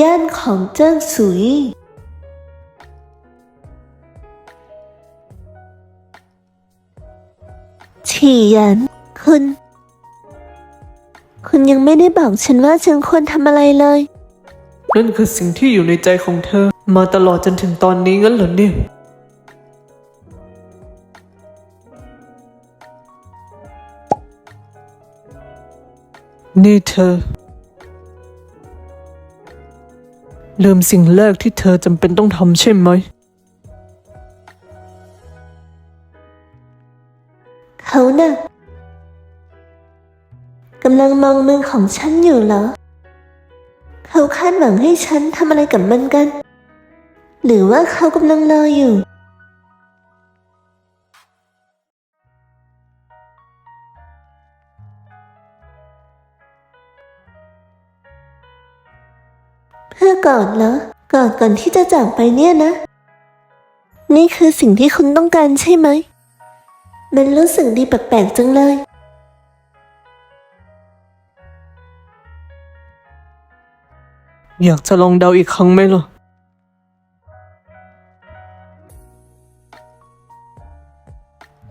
ย่านของเจิ้งสุย ฉีหยัน คุณ คุณยังไม่ได้บอกฉันว่าฉันควรทำอะไรเลย นั่นคือสิ่งที่อยู่ในใจของเธอ มาตลอดจนถึงตอนนี้งั้นเหรอเนี่ย นี่เธอ ลืมสิ่งแรกที่เธอจำเป็นต้องทำใช่ไหม เขาน่ะกำลังมองมือของฉันอยู่เหรอ เขาคาดหวังให้ฉันทำอะไรกับมันกัน หรือว่าเขากำลังรออยู่ อกอดเหรอกอดก่อนที่จะจากไปเนี่ยนะ นี่คือสิ่งที่คุณต้องการใช่ไหมมันรู้สึกดีแปลกๆจังเลย อยากจะลองเดาอีกครั้งไหมล่ะ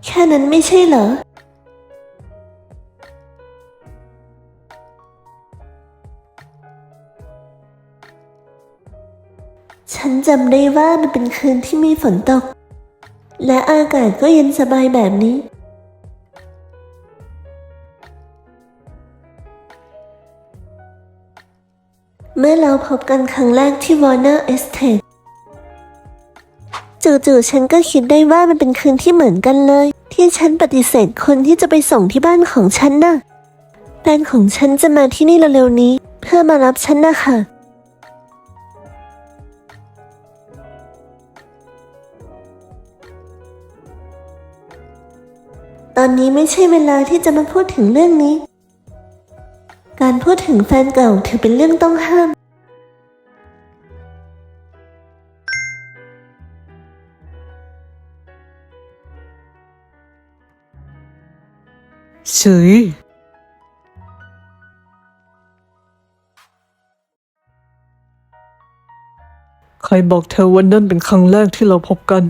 แค่นั้นไม่ใช่เหรอ ฉันจำได้ว่ามันเป็นคืนที่มีฝนตก และอากาศก็เย็นสบายแบบนี้ เมื่อเราพบกันครั้งแรกที่ Warner Estate จู่ๆฉันก็คิดได้ว่ามันเป็นคืนที่เหมือนกันเลย ที่ฉันปฏิเสธคนที่จะไปส่งที่บ้านของฉันน่ะแฟนของฉันจะมาที่นี่เร็วๆนี้ เพื่อมารับฉันนะคะ ตอนนี้ไม่ใช่เวลาที่จะมาพูดถึงเรื่องนี้ การพูดถึงแฟนเก่าถือเป็นเรื่องต้องห้าม เฉยใครบอกเธอว่านั่นเป็นครั้งแรกที่เราพบกัน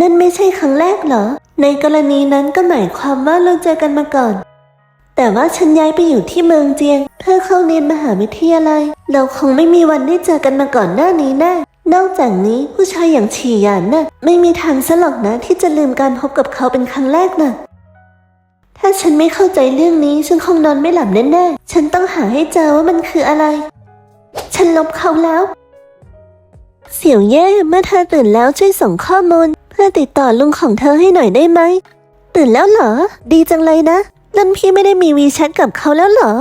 นั่นไม่ใช่ครั้งแรกเหรอ ในกรณีนั้นก็หมายความว่าเราเจอกันมาก่อน แต่ว่าฉันย้ายไปอยู่ที่เมืองเจียง เพื่อเข้าเรียนมหาวิทยาลัย เราคงไม่มีวันได้เจอกันมาก่อนหน้านี้แน่นอกจากนี้ผู้ชายอย่างฉีหยานน่ะไม่มีทางซะหรอกนะที่จะลืมการพบกับเขาเป็นครั้งแรกน่ะถ้าฉันไม่เข้าใจเรื่องนี้ฉันคงนอนไม่หลับแน่ๆ ฉันต้องหาให้เจอว่ามันคืออะไร ฉันลบเขาแล้ว เสี่ยวเย่เมื่อเธอตื่นแล้วช่วยส่งข้อมูล พื่อติดต่อลุงของเธอให้หน่อยได้ไหม ตื่นแล้วเหรอ ดีจังเลยนะนั่นพี่ไม่ได้มีวีแชทกับเขาแล้วเหรอ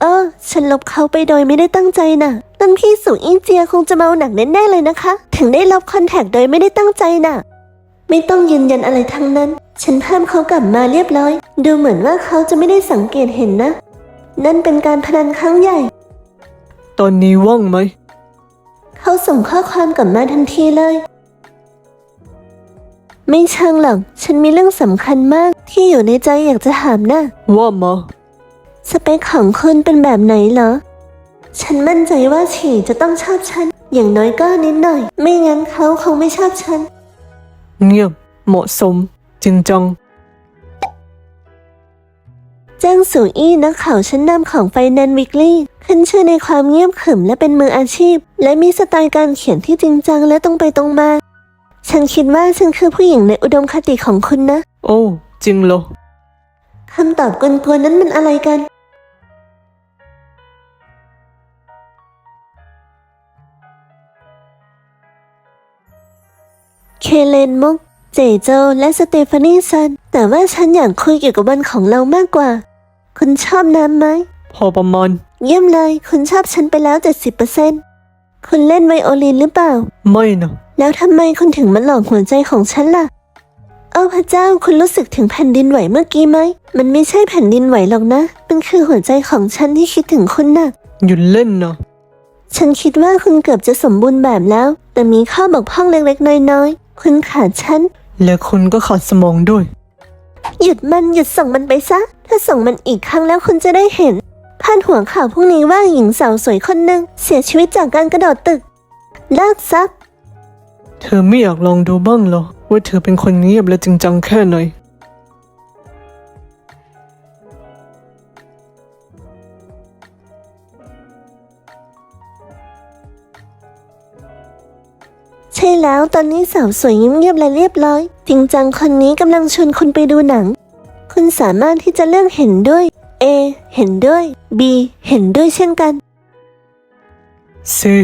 เออ ฉันลบเขาไปโดยไม่ได้ตั้งใจน่ะนั่นพี่สุอิงเจียคงจะเมาหนักแน่ๆเลยนะคะ ถึงได้ลบคอนแทคโดยไม่ได้ตั้งใจน่ะ ไม่ต้องยืนยันอะไรทั้งนั้น ฉันเพิ่มเขากลับมาเรียบร้อย ดูเหมือนว่าเขาจะไม่ได้สังเกตเห็นนะ นั่นเป็นการพนันครั้งใหญ่ ตอนนี้ว่างไหม เขาส่งข้อความกลับมาทันทีเลย ไม่เชิงหรอกฉันมีเรื่องสำคัญมากที่อยู่ในใจอยากจะถามนะว่ามาสเปคของคุณเป็นแบบไหนเหรอ ฉันมั่นใจว่าฉีจะต้องชอบฉัน อย่างน้อยก็นิดหน่อย ไม่งั้นเขาคงไม่ชอบฉัน เงียบเหมาะสม จริงจังแจ้งสู่อี้นักข่าวชั้นนำของไฟแนนซ์วิกฤตขึ้นชื่อในความเงียบขรึมและเป็นมืออาชีพ และมีสไตล์การเขียนที่จริงจังและตรงไปตรงมา ฉันคิดว่าฉันคือผู้หญิงในอุดมคติของคุณนะ โอ้ จริงเหรอ คำตอบกวนๆนั้นมันอะไรกัน เคเลนมุก เจโจ และสเตฟานีซัน แต่ว่าฉันอยากคุยเกี่ยวกับวันของเรามากกว่า คุณชอบน้ำไหม พอประมาณเยี่ยมเลย คุณชอบฉันไปแล้ว 70%คุณเล่นไวโอลินหรือเปล่า ไม่นะ แล้วทำไมคุณถึงมาหลอกหัวใจของฉันล่ะเอ้าพระเจ้าคุณรู้สึกถึงแผ่นดินไหวเมื่อกี้ไหม มันไม่ใช่แผ่นดินไหวหรอกนะ มันคือหัวใจของฉันที่คิดถึงคุณน่ะ หยุดเล่นนะฉันคิดว่าคุณเกือบจะสมบูรณ์แบบแล้ว แต่มีข้อบกพร่องเล็กๆ น้อยๆ คุณขาดฉัน และคุณก็ขาดสมองด้วย หยุดมันหยุดส่งมันไปซะ ถ้าส่งมันอีกครั้งแล้วคุณจะได้เห็นพพาดหัวข่าวพรุ่งนี้ว่าหญิงสาวสวยคนหนึ่งเสียชีวิตจากการกระโดดตึกเลิกซัก เธอไม่อยากลองดูบ้างเหรอ ว่าเธอเป็นคนเงียบและจริงจังแค่ไหน ใช่แล้วตอนนี้สาวสวยเงียบๆและเรียบร้อย จริงจังคนนี้กำลังชวนคุณไปดูหนัง คุณสามารถที่จะเลือกเห็นด้วย A เห็นด้วย B เห็นด้วยเช่นกันซี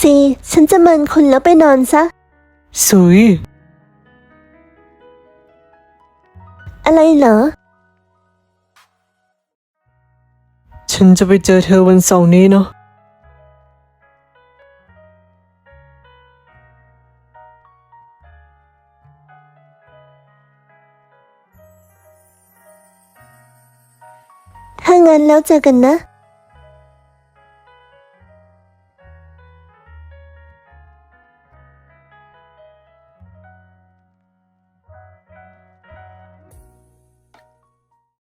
C ฉันจะเมินคุณแล้วไปนอนซะ สุย อะไรเหรอ ฉันจะไปเจอเธอวันเสาร์นี้เนาะ ถ้างั้นแล้วเจอกันนะ